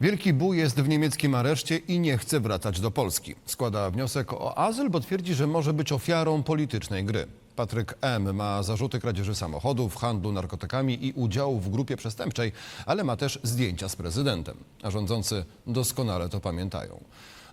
Wielki Bu jest w niemieckim areszcie i nie chce wracać do Polski. Składa wniosek o azyl, bo twierdzi, że może być ofiarą politycznej gry. Patryk M. ma zarzuty kradzieży samochodów, handlu narkotykami i udziału w grupie przestępczej, ale ma też zdjęcia z prezydentem. A rządzący doskonale to pamiętają.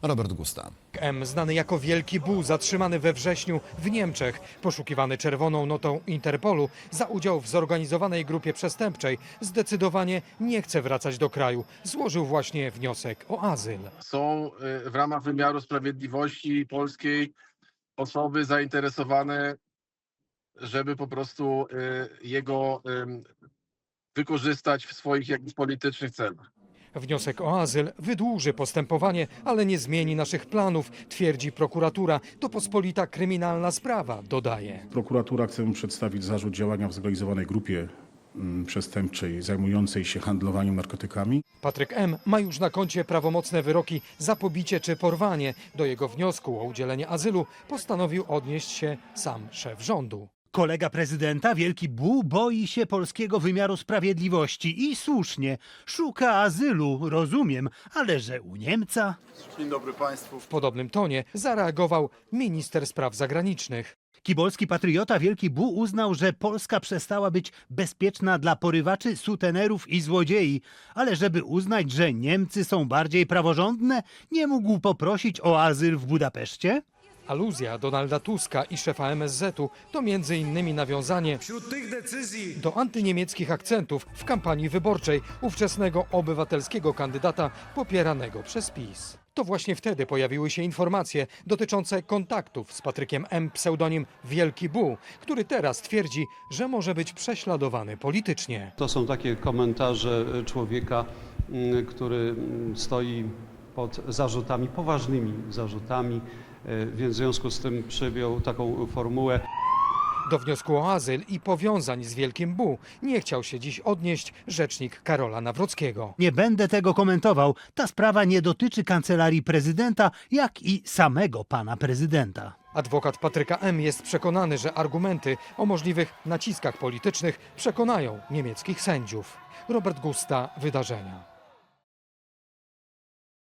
Robert Gusta. M, znany jako Wielki Bu, zatrzymany we wrześniu w Niemczech, poszukiwany czerwoną notą Interpolu za udział w zorganizowanej grupie przestępczej, zdecydowanie nie chce wracać do kraju. Złożył właśnie wniosek o azyl. są y, w ramach wymiaru sprawiedliwości polskiej osoby zainteresowane, żeby po prostu y, jego wykorzystać w swoich jakichś politycznych celach. Wniosek o azyl wydłuży postępowanie, ale nie zmieni naszych planów, twierdzi prokuratura. To pospolita kryminalna sprawa, dodaje. Prokuratura chce mu przedstawić zarzut działania w zorganizowanej grupie mm, przestępczej zajmującej się handlowaniem narkotykami. Patryk M. ma już na koncie prawomocne wyroki za pobicie czy porwanie. Do jego wniosku o udzielenie azylu postanowił odnieść się sam szef rządu. Kolega prezydenta, Wielki Bu, boi się polskiego wymiaru sprawiedliwości i słusznie. Szuka azylu, rozumiem, ale że u Niemca? Dzień dobry Państwu. W podobnym tonie zareagował minister spraw zagranicznych. Kibolski patriota Wielki Bu uznał, że Polska przestała być bezpieczna dla porywaczy, sutenerów i złodziei, ale żeby uznać, że Niemcy są bardziej praworządne, nie mógł poprosić o azyl w Budapeszcie? Aluzja Donalda Tuska i szefa MSZ-u to między innymi nawiązanie do antyniemieckich akcentów w kampanii wyborczej ówczesnego obywatelskiego kandydata popieranego przez PiS. To właśnie wtedy pojawiły się informacje dotyczące kontaktów z Patrykiem M. pseudonim Wielki Bu, który teraz twierdzi, że może być prześladowany politycznie. To są takie komentarze człowieka, mm, który mm, stoi pod zarzutami, poważnymi zarzutami, e, więc w związku z tym przyjął taką formułę. Do wniosku o azyl i powiązań z Wielkim Bu nie chciał się dziś odnieść rzecznik Karola Nawrockiego. Nie będę tego komentował. Ta sprawa nie dotyczy kancelarii prezydenta, jak i samego pana prezydenta. Adwokat Patryka M. jest przekonany, że argumenty o możliwych naciskach politycznych przekonają niemieckich sędziów. Robert Gusta, Wydarzenia.